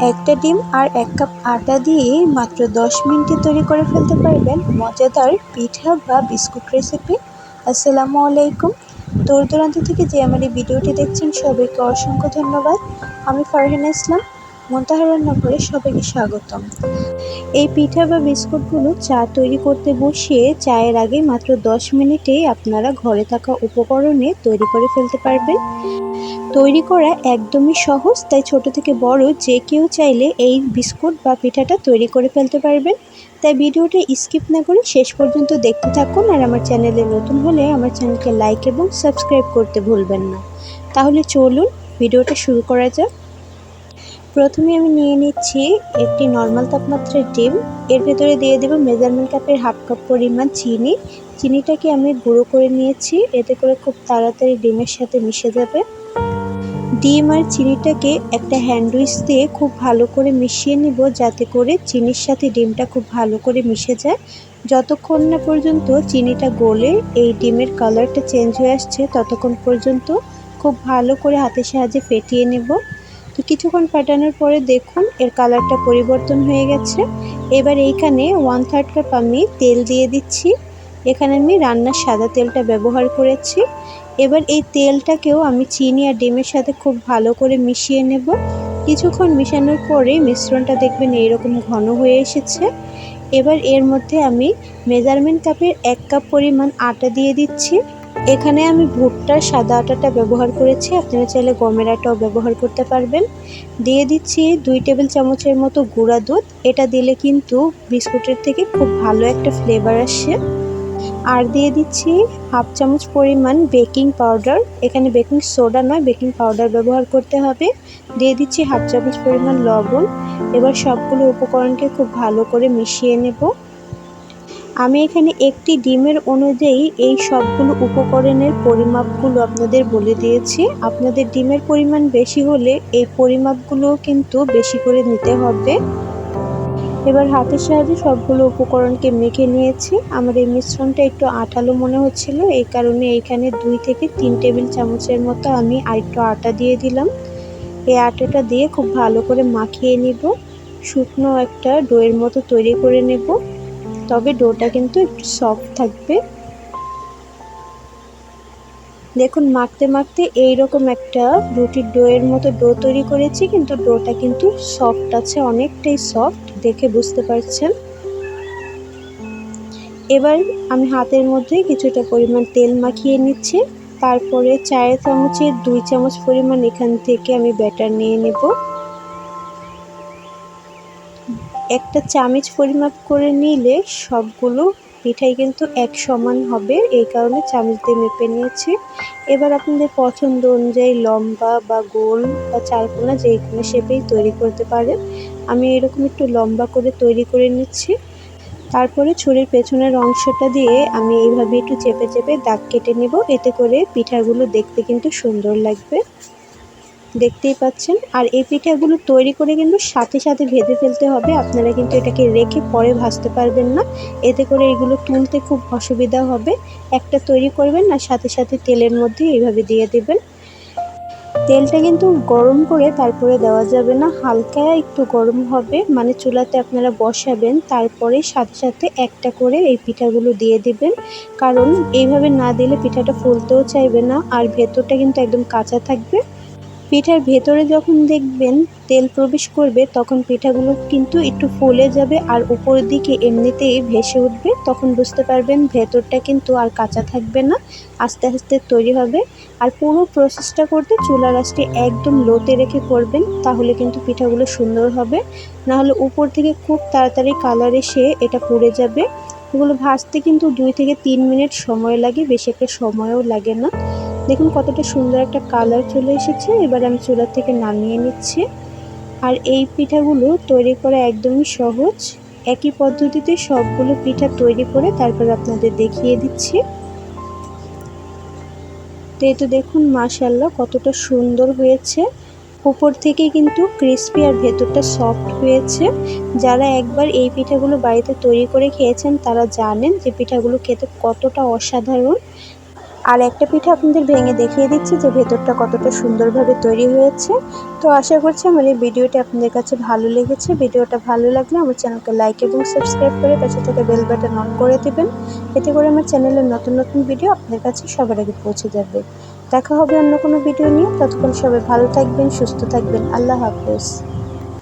একটা ডিম আর এক কাপ আটা দিয়ে মাত্র দশ মিনিটে তৈরি করে ফেলতে পারবেন মজাদার পিঠা বা বিস্কুট রেসিপি আসসালামু আলাইকুম। দূর দূরান্ত থেকে যে আমার এই ভিডিওটি দেখছেন, সবাইকে অসংখ্য ধন্যবাদ। আমি ফারহানা ইসলাম মন্তাহা রান্নাঘরে সবাইকে স্বাগতম। এই পিঠা বা বিস্কুটগুলো চা তৈরি করতে বসিয়ে চায়ের আগে মাত্র দশ মিনিটে আপনারা ঘরে থাকা উপকরণে তৈরি করে ফেলতে পারবেন। তৈরি করা একদমই সহজ, তাই ছোট থেকে বড় যে কেউ চাইলে এই বিস্কুট বা পিঠাটা তৈরি করে ফেলতে পারবেন। তাই ভিডিওটা স্কিপ না করে শেষ পর্যন্ত দেখতে থাকুন আর আমার চ্যানেলে নতুন হলে আমার চ্যানেলকে লাইক এবং সাবস্ক্রাইব করতে ভুলবেন না। তাহলে চলুন ভিডিওটা শুরু করা যাক। প্রথমে আমি নিয়ে নিচ্ছি একটি নর্মাল তাপমাত্রার ডিম। এর ভেতরে দিয়ে দেবো মেজারমেন্ট কাপের হাফ কাপ পরিমাণ চিনি। চিনিটাকে আমি গুঁড়ো করে নিয়েছি, এতে করে খুব তাড়াতাড়ি ডিমের সাথে মিশে যাবে। ডিম আর চিনিটাকে একটা হ্যান্ডউইচ দিয়ে খুব ভালো করে মিশিয়ে নিব, যাতে করে চিনির সাথে ডিমটা খুব ভালো করে মিশে যায়। যতক্ষণ না পর্যন্ত চিনিটা গলে এই ডিমের কালারটা চেঞ্জ হয়ে আসছে, ততক্ষণ পর্যন্ত খুব ভালো করে হাতের সাহায্যে ফেটিয়ে নেব। তো কিছুক্ষণ ফাটানোর পরে দেখুন, এর কালারটা পরিবর্তন হয়ে গেছে। এবার এইখানে ওয়ান থার্ড কাপ আমি তেল দিয়ে দিচ্ছি। এখানে আমি রান্নার সাদা তেলটা ব্যবহার করেছি। এবার এই তেলটাকেও আমি চিনি আর ডিমের সাথে খুব ভালো করে মিশিয়ে নেব। কিছুক্ষণ মিশানোর পরে মিশ্রণটা দেখবেন এইরকম ঘন হয়ে এসেছে। এবার এর মধ্যে আমি মেজারমেন্ট কাপের এক কাপ পরিমাণ আটা দিয়ে দিচ্ছি। এখানে আমি ভুট্টার সাদা আটাটা ব্যবহার করেছি। আপনারা চাইলে গমের আটাও ব্যবহার করতে পারবেন। দিয়ে দিচ্ছি দুই টেবিল চামচের মতো গুঁড়া দুধ। এটা দিলে কিন্তু বিস্কুটের থেকে খুব ভালো একটা ফ্লেভার আসে। আর দিয়ে দিচ্ছি হাফ চামচ পরিমাণ বেকিং পাউডার। এখানে বেকিং সোডা নয়, বেকিং পাউডার ব্যবহার করতে হবে। দিয়ে দিচ্ছি হাফ চামচ পরিমাণ লবণ। এবার সবগুলো উপকরণকে খুব ভালো করে মিশিয়ে নেব। আমি এখানে একটি ডিমের অনুযায়ী এই সবগুলো উপকরণের পরিমাপগুলো আপনাদের বলে দিয়েছি। আপনাদের ডিমের পরিমাণ বেশি হলে এই পরিমাপগুলো কিন্তু বেশি করে নিতে হবে। এবার হাতের সাহায্যে সবগুলো উপকরণকে মেখে নিয়েছি। আমার এই মিশ্রণটা একটু আঠালো মনে হচ্ছিল, এই কারণে এখানে দুই থেকে তিন টেবিল চামচের মতো আমি আরেকটু আটা দিয়ে দিলাম। এই আটাটা দিয়ে খুব ভালো করে মাখিয়ে নিব। শুকনো একটা ডোয়ের মতো তৈরি করে নেব। তবে ডোটা কিন্তু একটু সফট থাকবে। দেখুন, মাখতে মাখতে এইরকম একটা রুটির ডোয়ের মতো ডো তৈরি করেছি, কিন্তু ডোটা কিন্তু সফট আছে, অনেকটাই সফট দেখে বুঝতে পারছেন। এবার আমি হাতের মধ্যে কিছুটা পরিমাণ তেল মাখিয়ে নিচ্ছি। তারপরে চায়ের চামচের দুই চামচ পরিমাণ এখান থেকে আমি ব্যাটার নিয়ে নেব। একটা চামচ পরিমাপ করে নিলে সবগুলো পিঠাই কিন্তু এক সমান হবে। এই কারণে চামচ দিয়ে মেপে নিয়েছি। এবার আপনাদের পছন্দ অনুযায়ী লম্বা বা গোল বা চারকোনা যে কোনো শেপেই তৈরি করতে পারেন। আমি এরকম একটু লম্বা করে তৈরি করে নিচ্ছি। তারপরে ছুরির পেছনের অংশটা দিয়ে আমি এইভাবে একটু চেপে চেপে দাগ কেটে নেব। এতে করে পিঠাগুলো দেখতে কিন্তু সুন্দর লাগবে। দেখতেই পাচ্ছেন। আর এই পিঠাগুলো তৈরি করে কিন্তু সাথে সাথে ভেজে ফেলতে হবে। আপনারা কিন্তু এটাকে রেখে পরে ভাজতে পারবেন না। এতে করে এগুলো তুলতে খুব অসুবিধা হবে। একটা তৈরি করবেন আর সাথে সাথে তেলের মধ্যে এইভাবে দিয়ে দেবেন। তেলটা কিন্তু গরম করে তারপরে দেওয়া যাবে না। হালকা একটু গরম হবে। মানে চুলাতে আপনারা বসাবেন, তারপরে সাথে সাথে একটা করে এই পিঠাগুলো দিয়ে দিবেন। কারণ এইভাবে না দিলে পিঠাটা ফুলতেও চাইবে না। আর ভেতরটা কিন্তু একদম কাঁচা থাকবে। পিঠার ভেতরে যখন দেখবেন তেল প্রবেশ করবে, তখন পিঠাগুলো কিন্তু একটু ফুলে যাবে আর উপরের দিকে এমনিতেই ভেসে উঠবে, তখন বুঝতে পারবেন ভেতরটা কিন্তু আর কাঁচা থাকবে না, আস্তে আস্তে তৈরি হবে। আর পুরো প্রসেসটা করতে চুলা রাসটি একদম লোতে রেখে করবেন, তাহলে কিন্তু পিঠাগুলো সুন্দর হবে। নাহলে উপর থেকে খুব তাড়াতাড়ি কালার এসে এটা পুড়ে যাবে। এগুলো ভাজতে কিন্তু দুই থেকে তিন মিনিট সময় লাগে, বেশি একটা সময়ও লাগে না। দেখুন কতটা সুন্দর একটা কালার চলে এসেছে। এবার আমি চুলা থেকে নামিয়ে নিচ্ছি। আর এই পিঠাগুলো তৈরি করা একদমই সহজ। একই পদ্ধতিতে সবগুলো পিঠা তৈরি করে তারপর আপনাদের দেখিয়ে দিচ্ছি। তো এই তো দেখুন মাশাল্লাহ কতটা সুন্দর হয়েছে। উপর থেকে কিন্তু ক্রিস্পি আর ভেতরটা সফট হয়েছে। যারা একবার এই পিঠাগুলো বাড়িতে তৈরি করে খেয়েছেন, তারা জানেন যে পিঠাগুলো খেতে কতটা অসাধারণ। আর একটা পিঠা আপনাদের ভেঙে দেখিয়ে দিচ্ছি যে ভেতরটা কতটা সুন্দরভাবে তৈরি হয়েছে। তো আশা করছি আমার এই ভিডিওটা আপনাদের কাছে ভালো লেগেছে। ভিডিওটা ভালো লাগলে আমার চ্যানেলকে লাইক এবং সাবস্ক্রাইব করে পাশে থেকে বেল বাটন অন করে দেবেন। এতে করে আমার চ্যানেলের নতুন নতুন ভিডিও আপনাদের কাছে সবার আগে পৌঁছে যাবে। দেখা হবে অন্য কোনো ভিডিও নিয়ে। ততক্ষণ সবাই ভালো থাকবেন, সুস্থ থাকবেন। আল্লাহ হাফেজ।